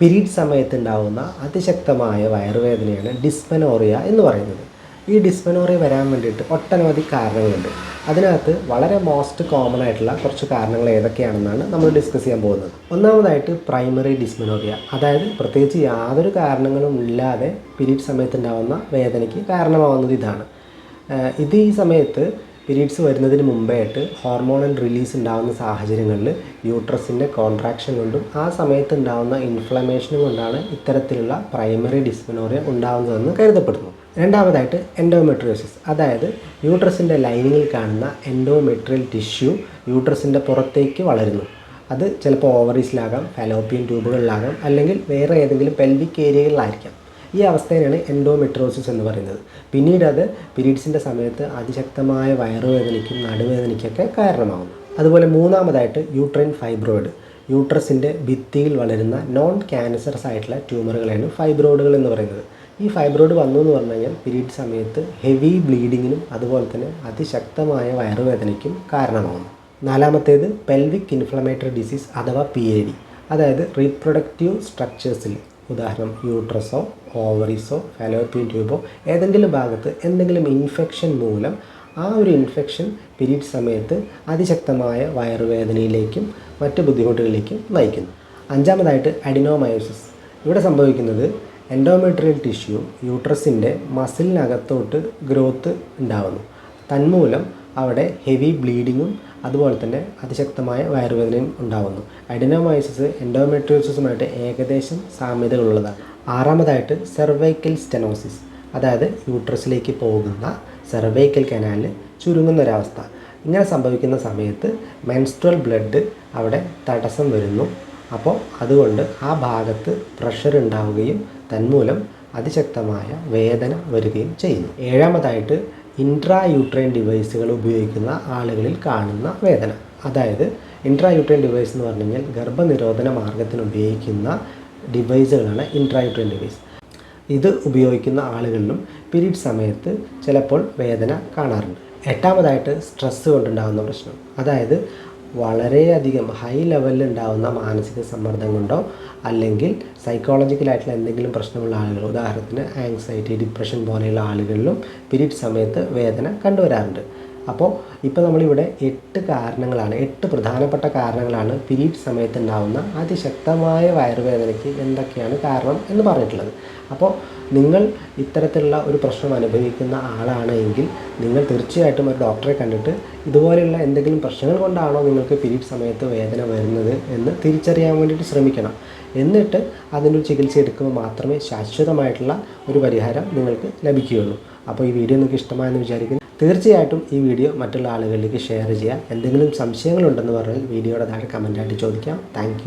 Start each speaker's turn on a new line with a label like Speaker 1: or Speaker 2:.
Speaker 1: Period സമയത്ത് ഉണ്ടാവുന്ന അതിശക്തമായ വയറുവേദനയാണ് ഡിസ്മനോറിയ എന്ന് പറയുന്നത്. ഈ ഡിസ്മനോറിയ വരാൻ വേണ്ടിയിട്ട് ഒട്ടനവധി കാരണങ്ങളുണ്ട്. അതിനകത്ത് വളരെ മോസ്റ്റ് കോമൺ ആയിട്ടുള്ള കുറച്ച് കാരണങ്ങൾ ഏതൊക്കെയാണെന്നാണ് നമ്മൾ ഡിസ്കസ് ചെയ്യാൻ പോകുന്നത്. ഒന്നാമതായിട്ട് പ്രൈമറി ഡിസ്മനോറിയ. അതായത് പ്രത്യേകിച്ച് യാതൊരു കാരണങ്ങളും ഇല്ലാതെ പിരീഡ് സമയത്തുണ്ടാവുന്ന വേദനയ്ക്ക് കാരണമാവുന്നത് ഇതാണ്. ഇത് ഈ സമയത്ത് പീരീഡ്സ് വരുന്നതിന് മുമ്പായിട്ട് ഹോർമോണൽ റിലീസ് ഉണ്ടാകുന്ന സാഹചര്യങ്ങളിൽ യൂട്രസിന്റെ കോൺട്രാക്ഷൻ കൊണ്ടും ആ സമയത്ത് ഉണ്ടാകുന്ന ഇൻഫ്ലമേഷനും കൊണ്ടാണ് ഇത്തരത്തിലുള്ള പ്രൈമറി ഡിസ്മിനോറിയ ഉണ്ടാകുന്നതെന്ന് കരുതപ്പെടുന്നു. രണ്ടാമതായിട്ട് എൻഡോമെട്രിയോസിസ് അതായത് യൂട്രസിന്റെ ലൈനിങ്ങിൽ കാണുന്ന എൻഡോമെട്രിയൽ ടിഷ്യൂ യൂട്രസിന്റെ പുറത്തേക്ക് വളരുന്നു. അത് ചിലപ്പോൾ ഓവറീസിലാകാം ഫലോപ്പിയൻ ട്യൂബുകളിലാകാം അല്ലെങ്കിൽ വേറെ ഏതെങ്കിലും പെൽവിക് ഏരിയകളിലായിരിക്കാം ഈ അവസ്ഥയാണ് എൻഡോമെട്രോസിസ് എന്ന് പറയുന്നത്. പിന്നീട് അത് പീരീഡ്സിന്റെ സമയത്ത് അതിശക്തമായ വയറുവേദനയ്ക്കും നടുവേദനയ്ക്കൊക്കെ കാരണമാകുന്നു. അതുപോലെ മൂന്നാമതായിട്ട് യൂട്രൈൻ ഫൈബ്രോയിഡ് യൂട്രസിന്റെ ഭിത്തിയിൽ വളരുന്ന നോൺ ക്യാൻസറസ് ആയിട്ടുള്ള ട്യൂമറുകളാണ് ഫൈബ്രോയിഡുകൾ എന്ന് പറയുന്നത്. ഈ ഫൈബ്രോയിഡ് വന്നു എന്ന് പറഞ്ഞു കഴിഞ്ഞാൽ പീരീഡ് സമയത്ത് ഹെവി ബ്ലീഡിങ്ങിനും അതുപോലെ തന്നെ അതിശക്തമായ വയറുവേദനയ്ക്കും കാരണമാകുന്നു. നാലാമത്തേത് പെൽവിക് ഇൻഫ്ലമേറ്ററി ഡിസീസ് അഥവാ പി അതായത് റീപ്രൊഡക്റ്റീവ് സ്ട്രക്ചേഴ്സിൽ ഉദാഹരണം യൂട്രസോ ഓവറീസോ ഫാലോപ്പിയൻ ട്യൂബോ ഏതെങ്കിലും ഭാഗത്ത് എന്തെങ്കിലും ഇൻഫെക്ഷൻ മൂലം ആ ഒരു ഇൻഫെക്ഷൻ പിരീഡ് സമയത്ത് അതിശക്തമായ വയറുവേദനയിലേക്കും മറ്റ് ബുദ്ധിമുട്ടുകളിലേക്കും നയിക്കുന്നു. അഞ്ചാമതായിട്ട് അഡിനോമയോസിസ്. ഇവിടെ സംഭവിക്കുന്നത് എൻഡോമെട്രിയൽ ടിഷ്യൂ യൂട്രസിന്റെ മസിലിനകത്തോട്ട് ഗ്രോത്ത് ഉണ്ടാകുന്നു തന്മൂലം അവിടെ ഹെവി ബ്ലീഡിങ്ങും അതുപോലെ തന്നെ അതിശക്തമായ വയറുവേദനയും ഉണ്ടാകുന്നു അഡിനോമൈസിസ് എൻഡോമെട്രിയോസിസുമായിട്ട് ഏകദേശം സാമ്യതകളുള്ളതാണ്. ആറാമതായിട്ട് സെർവൈക്കൽ സ്റ്റെനോസിസ് അതായത് യൂട്രസിലേക്ക് പോകുന്ന സെർവൈക്കൽ കനാലിൽ ചുരുങ്ങുന്ന ഒരവസ്ഥ ഇങ്ങനെ സംഭവിക്കുന്ന സമയത്ത് മെൻസ്ട്രൽ ബ്ലഡ് അവിടെ തടസ്സം വരുന്നു. അപ്പോൾ അതുകൊണ്ട് ആ ഭാഗത്ത് പ്രഷർ ഉണ്ടാവുകയും തന്മൂലം അതിശക്തമായ വേദന വരികയും ചെയ്യുന്നു. ഏഴാമതായിട്ട് ഇൻട്രാ യൂട്രൈൻ ഡിവൈസുകൾ ഉപയോഗിക്കുന്ന ആളുകളിൽ കാണുന്ന വേദന. അതായത് ഇൻട്രാ യൂട്രൈൻ ഡിവൈസ് എന്ന് പറഞ്ഞു കഴിഞ്ഞാൽ ഗർഭനിരോധന മാർഗത്തിന് ഉപയോഗിക്കുന്ന ഡിവൈസുകളാണ് ഇൻട്രാ യൂട്രൈൻ ഡിവൈസ് ഇത് ഉപയോഗിക്കുന്ന ആളുകളിലും പീരീഡ് സമയത്ത് ചിലപ്പോൾ വേദന കാണാറുണ്ട്. എട്ടാമതായിട്ട് സ്ട്രെസ്സ് കൊണ്ടുണ്ടാകുന്ന പ്രശ്നം. അതായത് വളരെയധികം ഹൈ ലെവലിൽ ഉണ്ടാകുന്ന മാനസിക സമ്മർദ്ദം കൊണ്ടോ അല്ലെങ്കിൽ സൈക്കോളജിക്കലായിട്ടുള്ള എന്തെങ്കിലും പ്രശ്നമുള്ള ആളുകൾ ഉദാഹരണത്തിന് ആങ്സൈറ്റി ഡിപ്രഷൻ പോലെയുള്ള ആളുകളിലും പീരീഡ് സമയത്ത് വേദന കണ്ടുവരാറുണ്ട്. അപ്പോൾ ഇപ്പോൾ നമ്മളിവിടെ എട്ട് കാരണങ്ങളാണ് എട്ട് പ്രധാനപ്പെട്ട കാരണങ്ങളാണ് പീരീഡ് സമയത്ത് ഉണ്ടാകുന്ന അതിശക്തമായ വയറുവേദനയ്ക്ക് എന്തൊക്കെയാണ് കാരണം എന്ന് പറഞ്ഞിട്ടുള്ളത്. അപ്പോൾ നിങ്ങൾ ഇത്തരത്തിലുള്ള ഒരു പ്രശ്നം അനുഭവിക്കുന്ന ആളാണ് എങ്കിൽ നിങ്ങൾ തീർച്ചയായിട്ടും ഒരു ഡോക്ടറെ കണ്ടിട്ട് ഇതുപോലെയുള്ള എന്തെങ്കിലും പ്രശ്നങ്ങൾ കൊണ്ടാണോ നിങ്ങൾക്ക് പിരീഡ് സമയത്ത് വേദന വരുന്നത് എന്ന് തിരിച്ചറിയാൻ വേണ്ടിയിട്ട് ശ്രമിക്കണം. എന്നിട്ട് അതിനൊരു ചികിത്സ എടുക്കുമ്പോൾ മാത്രമേ ശാശ്വതമായിട്ടുള്ള ഒരു പരിഹാരം നിങ്ങൾക്ക് ലഭിക്കുകയുള്ളൂ. അപ്പോൾ ഈ വീഡിയോ നിങ്ങൾക്ക് ഇഷ്ടമായെന്ന് വിചാരിക്കുന്നു. തീർച്ചയായിട്ടും ഈ വീഡിയോ മറ്റുള്ള ആളുകളിലേക്ക് ഷെയർ ചെയ്യുക. എന്തെങ്കിലും സംശയങ്ങളുണ്ടെന്ന് പറഞ്ഞാൽ വീഡിയോയുടെ താഴെ കമന്റായിട്ട് ചോദിക്കാം. താങ്ക്